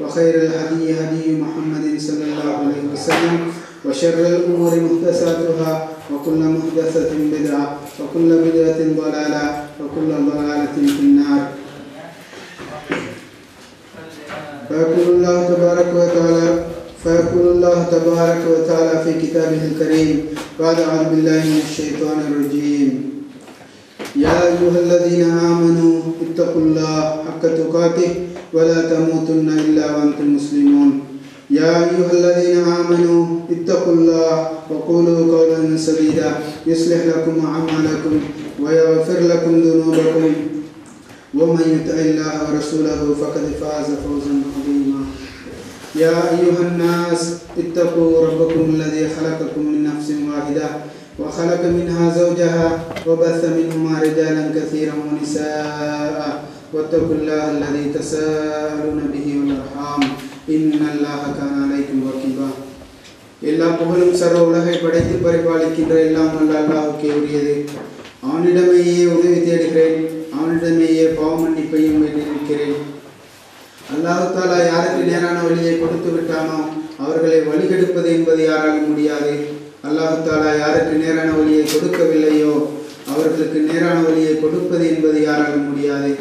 وخير الهدي هدي محمد صلى الله عليه وسلم وشر الأمور محدثاتها وكل محدثة بدعة وكل بدعة ضلالة وكل ضلالة في النار. فيقول الله تبارك وتعالى فيقول الله تبارك وتعالى في كتابه الكريم بعد أعوذ بالله من الشيطان الرجيم. يا أيها الذين آمنوا اتقوا الله حق تقاته ولا تموتن إلا وأنتم مسلمون. يا أيها الذين آمنوا اتقوا الله وقولوا قولا سديدا. يصلح لكم أعمالكم ويغفر لكم ذنوبكم. ومن يطع الله ورسوله فقد فاز فوزا عظيما. يا أيها الناس اتقوا ربكم الذي خلقكم من نفس واحدة. وخلق منها زوجها وبث منهما رجالا كثيرا ونساء واتقوا الله الذي تساءلون به والأرحام إن الله كان عليكم رقيبا எல்லா புகழும் சர்வ உலகை படைத்து பரிபாலிக்கின்ற எல்லாம் வல்ல அல்லாஹுக்கே உரியது அவனிடமேயே உதவி தேடுகிறேன் அவனிடமேயே பாவ மன்னிப்பையும் வேண்டியிருக்கிறேன் அல்லாஹு தாலா யாருக்கு நேரான வழியை கொடுத்து விட்டானோ அவர்களை வழிகெடுப்பது என்பது யாராலும் முடியாது அல்லாஹாலா யாருக்கு நேரான வழியை கொடுக்கவில்லையோ அவர்களுக்கு நேரான வழியை கொடுப்பது என்பது யாராலும் முடியாது.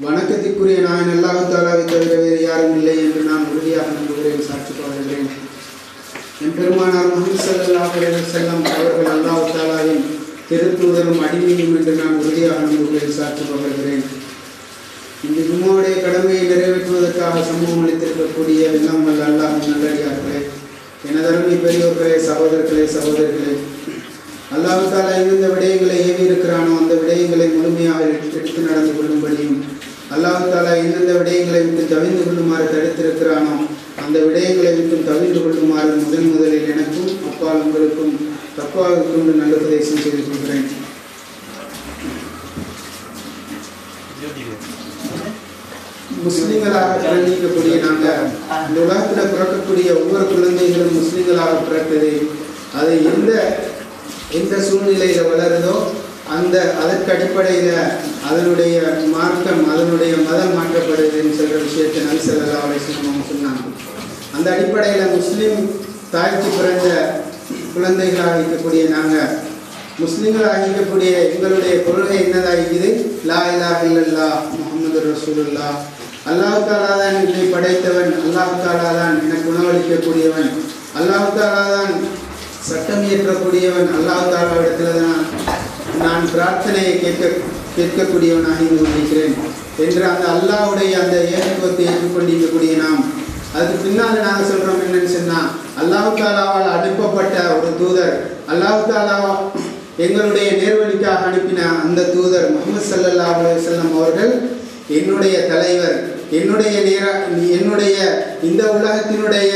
வணக்கத்திற்குரிய நான் அல்லாஹாலாவை தவிர வேறு யாரும் இல்லை என்று நான் உறுதியாக நம்புகிறேன் சாட்சி பாடுகிறேன். என் பெருமானார் முகமது சல்லாஹ் செல்லம் அவர்கள் அல்லாஹாலாவின் தாலாவின் அடிமையும் என்று நான் உறுதியாக நம்புகிறேன் சாட்சி பகர்கிறேன் இந்த ஜும்மாவுடைய கடமையை நிறைவேற்றுவதற்காக சமூகம் அளித்திருக்கக்கூடிய எல்லாம் வல்ல அல்லாஹின் நல்லடியாக எனதருமை பெரியோர்களே சகோதரர்களே சகோதரிகளே அல்லாவுக்கால தாலா எந்தெந்த விடயங்களை ஏவி இருக்கிறானோ அந்த விடயங்களை முழுமையாக எடுத்து நடந்து கொள்ளும்படியும் அல்லாஹு தாலா எந்தெந்த விடயங்களை விட்டு தவிந்து கொள்ளுமாறு தடுத்திருக்கிறானோ அந்த விடயங்களை விட்டு தவிந்து கொள்ளுமாறு முதன் முதலில் எனக்கும் அப்பால் உங்களுக்கும் தப்பாக கொண்டு நல்ல உபதேசம் செய்து கொள்கிறேன். முஸ்லீம்களாக பிறந்திக்கக்கூடிய நாங்கள் இந்த உலகத்தில் பிறக்கக்கூடிய ஒவ்வொரு குழந்தைகளும் முஸ்லீம்களாக பிறக்குது அது எந்த எந்த சூழ்நிலையில் வளருதோ அந்த அதற்கு அடிப்படையில் அதனுடைய மார்க்கம் அதனுடைய மதம் மாற்றப்படுதுன்னு சொல்கிற விஷயத்தை நல்சல்லா அலிஸ்லாம் சொன்னாங்க. அந்த அடிப்படையில் முஸ்லீம் தாய்க்கு பிறந்த குழந்தைகளாக இருக்கக்கூடிய நாங்கள் முஸ்லீம்களாக இருக்கக்கூடிய எங்களுடைய கொள்கை என்னதாகிக்குது? லா இல்லா இல்லல்லா முகமது ரசூலுல்லா அல்லாஹாலா தான் என்னை படைத்தவன் அல்லாஹாலா தான் எனக்கு உணவளிக்கக்கூடியவன் அல்லாஹாலா தான் சட்டம் இயற்றக்கூடியவன் அல்லாஹாலா இடத்துல தான் நான் பிரார்த்தனையை கேட்க கேட்கக்கூடியவனாக இங்கு கொண்டிருக்கிறேன் என்று அந்த அல்லாவுடைய அந்த ஏகத்துவத்தை ஏற்றுக்கொண்டிருக்கக்கூடிய நாம். அதுக்கு பின்னால் நாங்கள் சொல்கிறோம் என்னன்னு சொன்னால் அல்லாஹு தாலாவால் அனுப்பப்பட்ட ஒரு தூதர் அல்லாஹு தாலா எங்களுடைய நேர்வழிக்காக அனுப்பின அந்த தூதர் முகமது சல்லல்லா அலுவலம் அவர்கள் என்னுடைய தலைவர் என்னுடைய நேர என்னுடைய இந்த உலகத்தினுடைய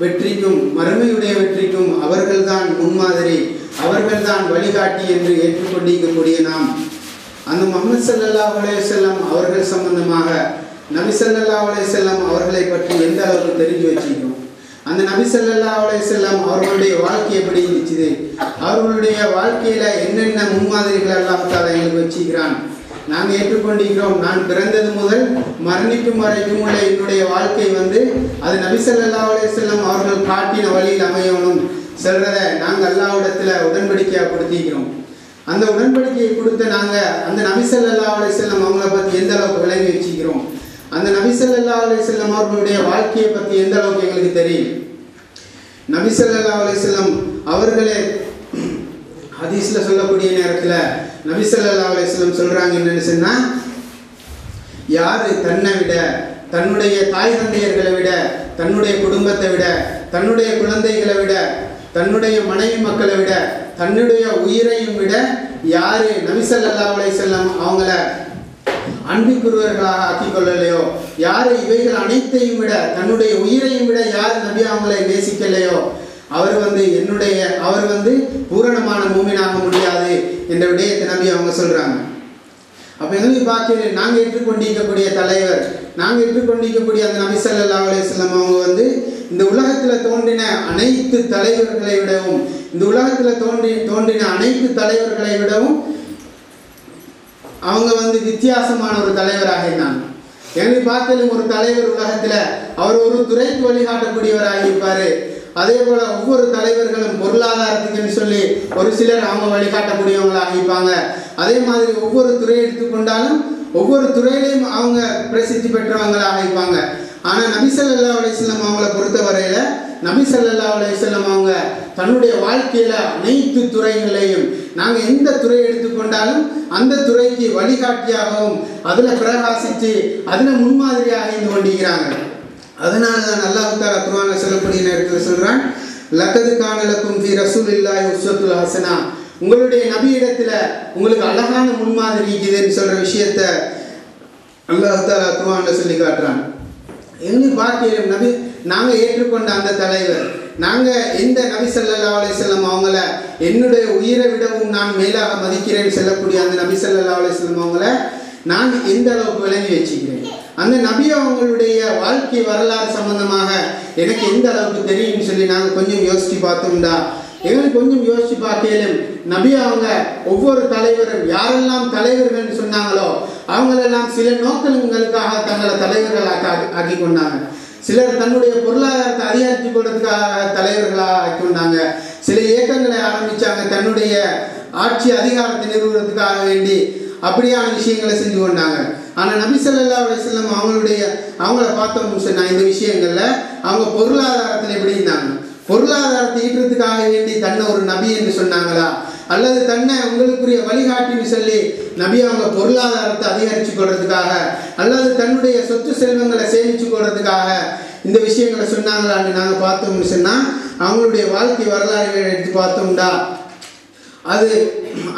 வெற்றிக்கும் மறுமையுடைய வெற்றிக்கும் அவர்கள்தான் முன்மாதிரி அவர்கள்தான் வழிகாட்டி என்று ஏற்றுக்கொண்டிருக்கக்கூடிய நாம். அந்த முகமது சல்லல்லா செல்லம் அவர்கள் சம்பந்தமாக நபி சல்லல்லா செல்லம் அவர்களை பற்றி எந்த அளவுக்கு தெரிஞ்சு வச்சுக்கணும் அந்த நபி சல்லல்லா செல்லம் அவர்களுடைய வாழ்க்கை எப்படி இருந்துச்சு? அவர்களுடைய வாழ்க்கையில என்னென்ன முன்மாதிரிகள் எல்லாம் எங்களுக்கு வச்சுக்கிறான் நாங்கள் ஏற்றுக்கொண்டிருக்கிறோம். நான் பிறந்தது முதல் மரணிக்கும் வரைக்கும் உள்ள என்னுடைய வாழ்க்கை வந்து அது நபிசல்லா செல்லம் அவர்கள் காட்டின வழியில் அமையணும். சொல்றத நாங்கள் அல்லாவிடத்தில் உடன்படிக்கையாக கொடுத்திருக்கிறோம். அந்த உடன்படிக்கையை கொடுத்த நாங்கள் அந்த நபிசல்லா செல்லம் அவங்கள பற்றி எந்த அளவுக்கு விளங்கி வச்சுக்கிறோம் அந்த நபிசல்லா செல்லம் அவர்களுடைய வாழ்க்கையை பற்றி எந்த அளவுக்கு எங்களுக்கு தெரியும்? நபிசல்லா செல்லம் அவர்களே ஹதீஸில் சொல்லக்கூடிய நேரத்தில் நபிசல்லா அலிஸ்லம் சொல்கிறாங்க என்னன்னு சொன்னால் யார் தன்னை விட தன்னுடைய தாய் தந்தையர்களை விட தன்னுடைய குடும்பத்தை விட தன்னுடைய குழந்தைகளை விட தன்னுடைய மனைவி மக்களை விட தன்னுடைய உயிரையும் விட யார் நபிசல்லா அலிசல்லாம் அவங்கள அன்பிற்குரியவர்களாக ஆக்கிக் கொள்ளலையோ யாரை இவைகள் அனைத்தையும் விட தன்னுடைய உயிரையும் விட யார் நபி அவங்களை நேசிக்கலையோ அவர் வந்து என்னுடைய அவர் வந்து பூரணமான மூமினாக முடியாது என்ற விடயத்தை நம்பி அவங்க சொல்கிறாங்க அப்போ எங்களுக்கு பார்க்கிறேன் நாங்கள் ஏற்றுக்கொண்டிருக்கக்கூடிய தலைவர் நாங்கள் ஏற்றுக்கொண்டிருக்கக்கூடிய அந்த நபி ஸல்லல்லாஹு அலையம் அவங்க வந்து இந்த உலகத்தில் தோன்றின அனைத்து தலைவர்களை விடவும் இந்த உலகத்தில் தோன்றி தோன்றின அனைத்து தலைவர்களை விடவும் அவங்க வந்து வித்தியாசமான ஒரு தலைவராக இருந்தாங்க. எங்களுக்கு பார்த்தாலும் ஒரு தலைவர் உலகத்தில் அவர் ஒரு துறைக்கு வழிகாட்டக்கூடியவராக இருப்பார். அதே போல ஒவ்வொரு தலைவர்களும் பொருளாதாரத்துக்குன்னு சொல்லி ஒரு சிலர் அவங்க வழிகாட்டக்கூடியவங்களாக இருப்பாங்க அதே மாதிரி ஒவ்வொரு துறை எடுத்துக்கொண்டாலும் ஒவ்வொரு துறையிலையும் அவங்க பிரசித்தி பெற்றவங்களாக இருப்பாங்க ஆனா நபிசல்லா ஸல்லல்லாஹு அலைஹி அவங்கள பொறுத்தவரையில நபிசல்லா ஸல்லல்லாஹு அவங்க தன்னுடைய வாழ்க்கையில அனைத்து துறைகளையும் நாங்க எந்த துறை எடுத்துக்கொண்டாலும் அந்த துறைக்கு வழிகாட்டியாகவும் அதுல பிரகாசித்து அதுல முன்மாதிரியாக இருந்து கொண்டிருக்கிறாங்க. அதனால தான் அல்லாஹ் தாலா குர்ஆன்ல சொல்லக்கூடிய நேரத்தில் சொல்றான் லக்கது காணலக்கும் ஃபி இல்லாய் உஸ்வத்துல் ஹசனா. உங்களுடைய நபி இடத்துல உங்களுக்கு அழகான முன்மாதிரி இருக்குதுன்னு சொல்ற விஷயத்த அல்லாஹ் தாலா குர்ஆன்ல சொல்லி காட்டுறான். எங்களுக்கு பார்க்கிறோம் நபி நாங்க ஏற்றுக்கொண்ட அந்த தலைவர் நாங்க எந்த நபி சல்லா அலைஹி வஸல்லம் அவங்கள என்னுடைய உயிரை விடவும் நான் மேலாக மதிக்கிறேன்னு சொல்லக்கூடிய அந்த நபி சல்லா அலைஹி வஸல்லம் அவங்கள நான் எந்த அளவுக்கு விளங்கி வச்சுக்கிறேன்? அந்த நபி அவங்களுடைய வாழ்க்கை வரலாறு சம்பந்தமாக எனக்கு எந்த அளவுக்கு தெரியும்னு சொல்லி நாங்கள் கொஞ்சம் யோசிச்சு பார்த்தோம்டா. எங்களுக்கு கொஞ்சம் யோசிச்சு பார்க்கையிலும் நபி அவங்க ஒவ்வொரு தலைவரும் யாரெல்லாம் தலைவர்கள்னு சொன்னாங்களோ அவங்களெல்லாம் சில நோக்கங்களுக்காக தங்களை தலைவர்களாக ஆக்கி கொண்டாங்க. சிலர் தன்னுடைய பொருளாதாரத்தை அதிகரித்து போடுறதுக்காக தலைவர்களாக ஆக்கி கொண்டாங்க. சில இயக்கங்களை ஆரம்பித்தாங்க தன்னுடைய ஆட்சி அதிகாரத்தை நிறுவுறதுக்காக வேண்டி. அப்படியான விஷயங்களை செஞ்சு கொண்டாங்க. ஆனால் நபி ஸல்லல்லாஹு அலைஹி அவங்களுடைய அவங்கள பார்த்தோம்னு சொன்னால் இந்த விஷயங்களில் அவங்க பொருளாதாரத்தில் எப்படி இருந்தாங்க? பொருளாதாரத்தை ஈட்டுறதுக்காக வேண்டி தன்னை ஒரு நபி என்று சொன்னாங்களா? அல்லது தன்னை உங்களுக்குரிய வழிகாட்டின்னு சொல்லி நபி அவங்க பொருளாதாரத்தை அதிகரித்து கொள்றதுக்காக அல்லது தன்னுடைய சொத்து செல்வங்களை சேமித்து கொள்றதுக்காக இந்த விஷயங்களை சொன்னாங்களான்னு நாங்கள் பார்த்தோம்னு சொன்னால் அவங்களுடைய வாழ்க்கை வரலாறுகளை எடுத்து பார்த்தோம்டா. அது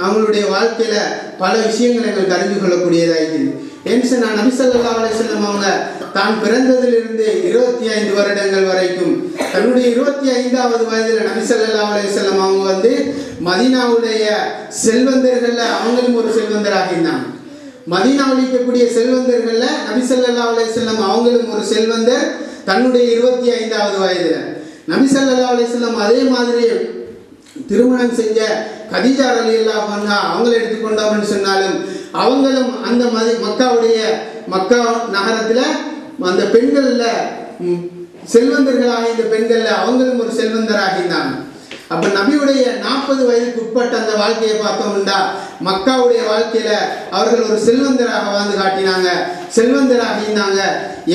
அவங்களுடைய வாழ்க்கையில் பல விஷயங்களை எங்களுக்கு அறிந்து கொள்ளக்கூடியதாக இருக்குது. ஏன்னு சொன்னா நபி ஸல்லல்லாஹு அவங்க தான் பிறந்ததிலிருந்து இருபத்தி ஐந்து வருடங்கள் வரைக்கும் தன்னுடைய இருபத்தி ஐந்தாவது வயதில் நபிசல்லா ஸல்லல்லாஹு அவங்க வந்து மதீனாவுடைய செல்வந்தர்களில் அவங்களும் ஒரு செல்வந்தராக இருந்தாங்க. மதீனாவில் இருக்கக்கூடிய செல்வந்தர்கள்ல நபிசல்லா ஸல்லல்லாஹு அவங்களும் ஒரு செல்வந்தர் தன்னுடைய இருபத்தி ஐந்தாவது வயதில். நபிசல்லா ஸல்லல்லாஹு அதே மாதிரி திருமணம் செஞ்ச கதிஜா அலி அல்லா அவங்களை எடுத்துக்கொண்டோம்னு சொன்னாலும் அவங்களும் அந்த மாதிரி மக்காவுடைய மக்கா நகரத்துல அந்த பெண்கள்ல செல்வந்தர்களாக இந்த பெண்கள்ல அவங்களும் ஒரு செல்வந்தராக இருந்தாங்க அப்ப நபியுடைய நாற்பது வயதுக்கு உட்பட்ட அந்த வாழ்க்கையை பார்த்தோம்டா மக்காவுடைய வாழ்க்கையில அவர்கள் ஒரு செல்வந்தராக வாழ்ந்து காட்டினாங்க செல்வந்தராக இருந்தாங்க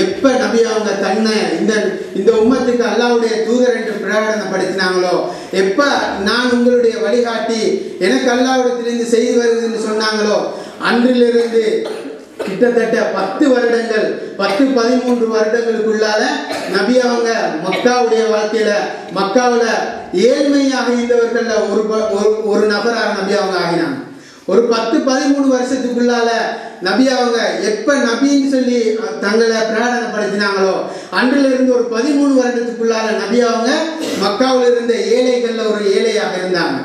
எப்ப நபி அவங்க தன்னை இந்த இந்த உம்மத்துக்கு அல்லாவுடைய தூதர் என்று பிரகடனப்படுத்தினாங்களோ எப்ப நான் உங்களுடைய வழிகாட்டி. எனக்கு அல்லாவிடத்திலிருந்து செய்து வருதுன்னு சொன்னாங்களோ? அன்றிலிருந்து கிட்டத்தட்ட பத்து வருடங்கள் பத்து பதிமூன்று வருடங்களுக்குள்ளால நபி அவங்க மக்காவுடைய வாழ்க்கையில மக்காவில் ஏழ்மையாக இருந்தவர்கள்ல ஒரு ப- ஒரு- ஒரு நபராக நபி அவங்க ஆகினாங்க. ஒரு பத்து பதிமூணு வருஷத்துக்குள்ளால நபி அவங்க எப்ப நபின்னு சொல்லி தங்களை பிரகடனப்படுத்தினாங்களோ அன்றில் இருந்து ஒரு பதிமூணு வருடத்துக்குள்ளால நபி அவங்க மக்காவில் இருந்த ஏழைகள்ல ஒரு ஏழையாக இருந்தாங்க.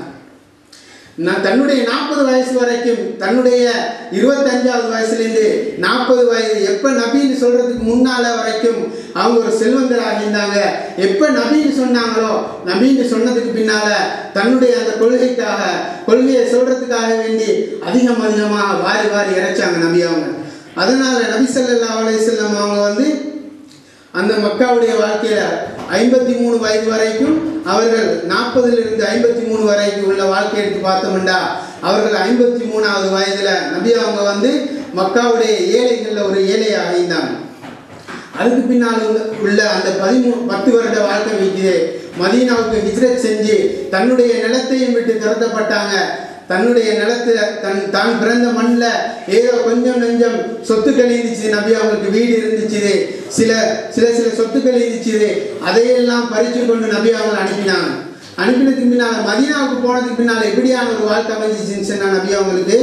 நான் தன்னுடைய நாற்பது வயசு வரைக்கும் தன்னுடைய இருபத்தஞ்சாவது வயசுலேருந்து நாற்பது வயது எப்போ நபின்னு சொல்கிறதுக்கு முன்னால் வரைக்கும் அவங்க ஒரு செல்வந்தராக இருந்தாங்க. எப்போ நபின்னு சொன்னாங்களோ நபின்னு சொன்னதுக்கு பின்னால் தன்னுடைய அந்த கொள்கைக்காக கொள்கையை சொல்கிறதுக்காக வேண்டி அதிகம் அதிகமாக வாரி வாரி இறைச்சாங்க நபி அவங்க. அதனால் நபி சல்லா அலையம் அவங்க வந்து அந்த மக்காவுடைய வாழ்க்கையை ஐம்பத்தி மூணு வயது வரைக்கும் அவர்கள் நாற்பதுல இருந்து ஐம்பத்தி மூணு வரைக்கும் உள்ள வாழ்க்கை எடுத்து பார்த்தோம்டா. அவர்கள் ஐம்பத்தி மூணாவது வயதுல நபி அவங்க வந்து மக்காவுடைய ஏழைகள்ல ஒரு ஏழையாக இருந்தாங்க அதுக்கு பின்னால் உள்ள- உள்ள அந்த பதிமூணு பத்து வருட வாழ்க்கை வைக்குது மதீனாவுக்கு ஹிஜ்ரத் செஞ்சு தன்னுடைய நிலத்தையும் விட்டு துரத்தப்பட்டாங்க. தன்னுடைய நிலத்துல தன் தான் பிறந்த மண்ணில் ஏதோ கொஞ்சம் நெஞ்சம் சொத்துக்கள் இருந்துச்சு நபி அவங்களுக்கு வீடு இருந்துச்சு சில சில சில சொத்துக்கள் இருந்துச்சு அதையெல்லாம் பறிச்சு கொண்டு நபி அவங்களை அனுப்பினாங்க. அனுப்பினதுக்கு பின்னால் மதீனாவுக்கு போனதுக்கு பின்னால் எப்படியான ஒரு வாழ்க்கை அமைஞ்சிச்சுன்னு சொன்னா நபி அவங்களுக்கு?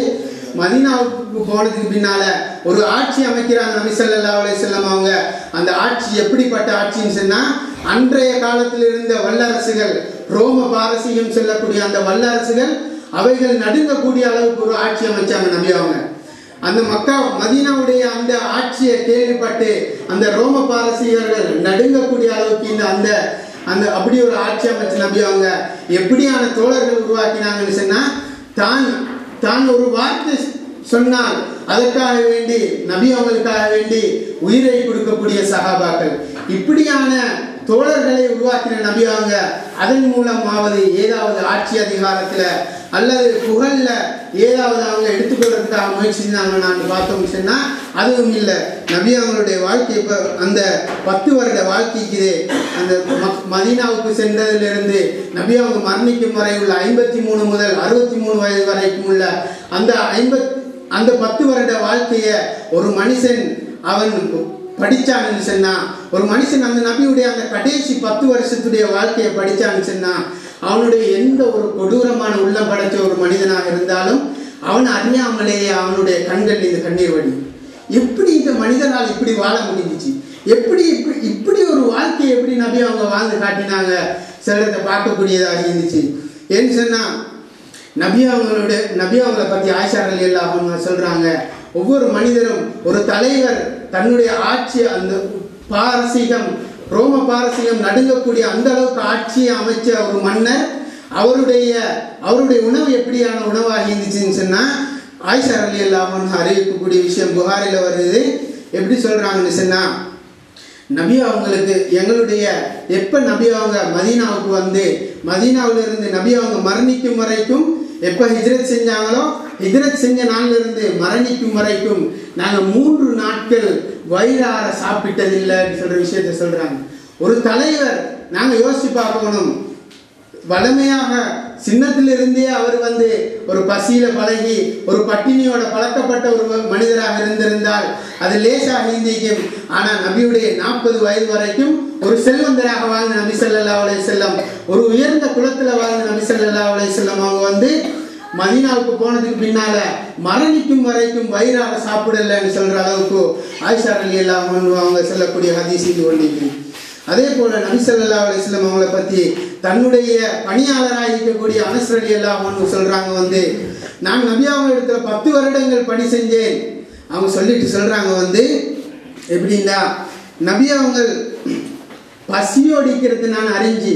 மதீனாவுக்கு போனதுக்கு பின்னால ஒரு ஆட்சி அமைக்கிறாங்க நபி சல்லா அலே செல்லம் அவங்க. அந்த ஆட்சி எப்படிப்பட்ட ஆட்சின்னு சொன்னா அன்றைய காலத்தில் இருந்த வல்லரசுகள் ரோம பாரசீகம் செல்லக்கூடிய அந்த வல்லரசுகள் அவைகள் நடுங்கக்கூடிய அளவுக்கு ஒரு ஆட்சி அமைச்சாங்க நபி அவங்க. அந்த மக்கா மதீனாவுடைய அந்த ஆட்சியை கேள்விப்பட்டு அந்த ரோம பாரசீகர்கள் நடுங்கக்கூடிய அளவுக்கு இந்த அந்த அந்த அப்படி ஒரு ஆட்சி அமைச்சு நம்பி அவங்க எப்படியான தோழர்கள் உருவாக்கினாங்கன்னு சொன்னா தான் தான் ஒரு வார்த்தை சொன்னால் அதற்காக வேண்டி நபி அவங்களுக்காக வேண்டி உயிரை கொடுக்கக்கூடிய சகாபாக்கள். இப்படியான தோழர்களை உருவாக்கின நபி அவங்க அதன் மூலமாவது ஏதாவது ஆட்சி அதிகாரத்தில் அல்லது புகழ்ல ஏதாவது அவங்க எடுத்துக்கொள்றதுக்காக முயற்சி செஞ்சாங்கன்னு பார்த்தோம் சொன்னால் அதுவும் இல்லை. நபி அவங்களுடைய வாழ்க்கை இப்போ அந்த பத்து வருட வாழ்க்கைக்கு அந்த மக்- மதீனாவுக்கு சென்றதிலிருந்து நபி அவங்க மரணிக்கும் வரை உள்ள ஐம்பத்தி மூணு முதல் அறுபத்தி மூணு வயது வரைக்கும் உள்ள அந்த ஐம்பத் அந்த பத்து வருட வாழ்க்கையை ஒரு மனுஷன் அவன் படித்தான்னு சொன்னால் ஒரு மனுஷன் அந்த நபியுடைய அந்த கடைசி பத்து வருஷத்துடைய வாழ்க்கையை படித்தான்னு சொன்னால் அவனுடைய எந்த ஒரு கொடூரமான உள்ளம் படைச்ச ஒரு மனிதனாக இருந்தாலும் அவன் அறியாமலேயே அவனுடைய கண்கள் இந்த கண்ணீர் வழி. எப்படி இந்த மனிதனால் இப்படி வாழ முடிஞ்சிச்சு? எப்படி இப்படி இப்படி ஒரு வாழ்க்கையை எப்படி நபி அவங்க வாழ்ந்து காட்டினாங்க? சிலரத்தை பார்க்கக்கூடியதாக இருந்துச்சு. ஏன்னு சொன்னா நபி அவங்களோட நபி அவங்கள பத்தி ஆயிஷா எல்லாம் அவங்க சொல்றாங்க. ஒவ்வொரு மனிதரும் ஒரு தலைவர் தன்னுடைய ஆட்சி அந்த பாரசீகம் ரோம பாரசீகம் நடுங்கக்கூடிய அந்த அளவுக்கு ஆட்சியை அமைச்ச ஒரு மன்னர் அவருடைய அவருடைய உணவு எப்படியான உணவாக இருந்துச்சுன்னு சொன்னா ஆயிஷா அலி அல்லாமன் அறிவிக்கக்கூடிய விஷயம் புகாரில் வருது. எப்படி சொல்றாங்கன்னு சொன்னா நபி அவங்களுக்கு எங்களுடைய எப்ப நபி அவங்க மதீனாவுக்கு வந்து மதீனாவிலிருந்து நபி அவங்க மரணிக்கும் வரைக்கும் எப்ப ஹிஜ்ரத் செஞ்சாங்களோ ஹிஜ்ரத் செஞ்ச நாளிலிருந்து மரணிக்கும் வரைக்கும் நாங்கள் மூன்று நாட்கள் வயிறார சாப்பிட்டதில்லைன்னு சொல்ற விஷயத்தை சொல்றாங்க. ஒரு தலைவர் நாங்கள் யோசிச்சு பார்க்கணும். வளமையாக சின்னத்திலிருந்தே அவர் வந்து ஒரு பசியில பழகி ஒரு பட்டினியோட பழக்கப்பட்ட ஒரு மனிதராக இருந்திருந்தால் அது லேசாக இருந்திக்கும் ஆனால் நபியுடைய நாற்பது வயது வரைக்கும் ஒரு செல்வந்தராக வாழ்ந்த நபி சல்லா அலைஹி செல்லம் ஒரு உயர்ந்த குளத்தில் வாழ்ந்த நபி சல்லா அலைஹி செல்லம் அவங்க வந்து மதினாவுக்கு போனதுக்கு பின்னால மரணிக்கும் வரைக்கும் வயிறாக சாப்பிடலன்னு சொல்ற அளவுக்கு ஆயிஷா அலி எல்லாம் அவங்க சொல்லக்கூடிய ஹதீஸ் இது ஒன்றிருக்கு அதே போல நபிசல்லா ஸல்லல்லாஹு அலைஹி அவங்கள பத்தி தன்னுடைய பணியாளராக இருக்கக்கூடிய அனஸ் எல்லாம் ஒன்று சொல்றாங்க வந்து நான் நபி அவங்க இடத்துல பத்து வருடங்கள் பணி செஞ்சேன். அவங்க சொல்லிட்டு சொல்றாங்க வந்து எப்படின்னா நபி அவங்க பசியோடிக்கிறது நான் அறிஞ்சு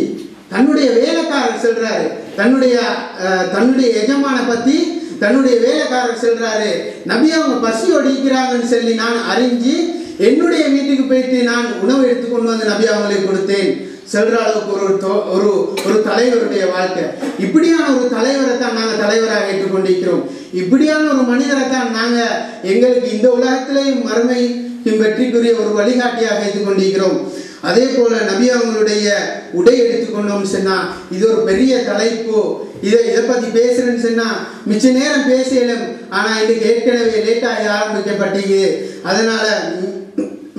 தன்னுடைய வேலைக்காரர் சொல்றாரு. தன்னுடைய அஹ், தன்னுடைய எஜமான பத்தி தன்னுடைய வேலைக்காரர் சொல்றாரு. நபி அவங்க பசி ஒடிக்கிறாங்கன்னு சொல்லி நான் அறிஞ்சு என்னுடைய வீட்டுக்கு போயிட்டு நான் உணவு எடுத்துக்கொண்டு வந்து நபி அவங்களுக்கு கொடுத்தேன். சொல்ற அளவுக்கு ஒரு ஒரு ஒரு தலைவருடைய வாழ்க்கை. இப்படியான ஒரு தலைவரை தான் நாங்கள் தலைவராக ஏற்றுக்கொண்டிருக்கிறோம் இப்படியான ஒரு மனிதரை தான் நாங்கள் எங்களுக்கு இந்த உலகத்திலேயும் மறுமையும் வெற்றிக்குரிய ஒரு வழிகாட்டியாக ஏற்றுக்கொண்டிருக்கிறோம் அதே போல நபி அவங்களுடைய உடை எடுத்துக்கொண்டோம்னு சொன்னா இது ஒரு பெரிய தலைப்பு. இதை இதை பத்தி பேசுறேன்னு சொன்னா மிச்ச நேரம் பேசலும் ஆனா இன்னைக்கு ஏற்கனவே லேட்டாக ஆரம்பிக்கப்பட்டீங்க. அதனால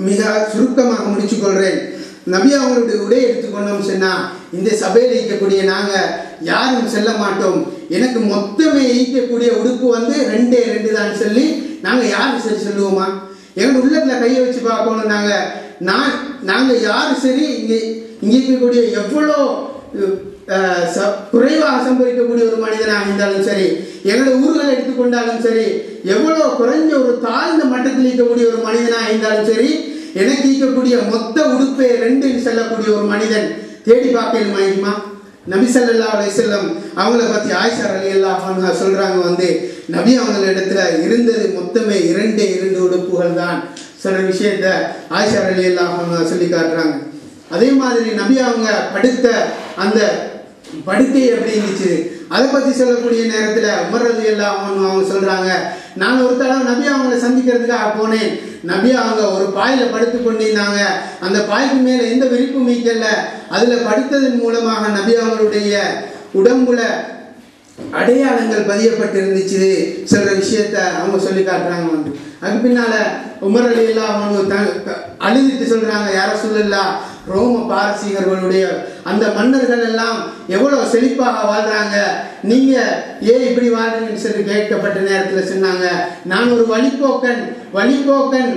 மிக சுருக்கமாக முடிச்சு கொள்றேன் நபி அவங்களுடைய உடை எடுத்துக்கொண்டோம் சொன்னா இந்த சபையில் இருக்கக்கூடிய நாங்க யாரும் செல்ல மாட்டோம். எனக்கு மொத்தமே ஈக்கக்கூடிய உடுப்பு வந்து ரெண்டே ரெண்டு தான் சொல்லி நாங்க யாரும் சரி சொல்லுவோமா? எங்க உள்ளத்துல கையை வச்சு பார்க்கணும் நாங்க. நான் நாங்கள் யார் சரி இங்கே இங்கே இருக்கக்கூடிய எவ்வளோ குறைவாக சம்பவிக்கக்கூடிய ஒரு மனிதனாக இருந்தாலும் சரி எங்களோட ஊர்களை எடுத்துக்கொண்டாலும் சரி எவ்வளோ குறைஞ்ச ஒரு தாழ்ந்த மட்டத்தில் இருக்கக்கூடிய ஒரு மனிதனாக இருந்தாலும் சரி எனக்கு இருக்கக்கூடிய மொத்த உடுப்பை ரெண்டு செல்லக்கூடிய ஒரு மனிதன் தேடி பார்க்கணும் மகிமா. நபி அலி செல்லம் அவங்கள பற்றி ஆயிஷா அலி அன்ஹா சொல்கிறாங்க வந்து நபி அவங்க இடத்துல இருந்தது மொத்தமே இரண்டே இரண்டு உடுப்புகள் தான். சொல்ற விஷயத்த ஆயிஷா ரலியல்லாஹு அவங்க சொல்லி காட்டுறாங்க. அதே மாதிரி நபி அவங்க படுத்த அந்த படுக்கை எப்படி இருந்துச்சு? அதை பத்தி சொல்லக்கூடிய நேரத்துல உமர் அலி அன்ஹு அவங்க சொல்றாங்க நான் ஒரு தடவை நபி அவங்கள சந்திக்கிறதுக்காக போனேன். நபி அவங்க ஒரு பாயில படுத்து கொண்டிருந்தாங்க. அந்த பாய்க்கு மேல எந்த விரிப்பு மீக்கல்ல அதுல படுத்ததன் மூலமாக நபி அவங்களுடைய உடம்புல அடையாளங்கள் பதியப்பட்டு இருந்துச்சு சொல்ற விஷயத்த அவங்க சொல்லி காட்டுறாங்க வந்து. அதுக்கு பின்னால உமர் அலி எல்லாம் அவங்க அழுதுட்டு சொல்றாங்க யார சொல்லலாம் ரோம பாரசீகர்களுடைய அந்த மன்னர்கள் எல்லாம் எவ்வளவு செழிப்பாக வாழ்றாங்க? நீங்க ஏன் இப்படி வாழ்றீங்கன்னு சொல்லி கேட்கப்பட்ட நேரத்தில் சொன்னாங்க. நான் ஒரு வழிபோக்கன் வழிபோக்கன்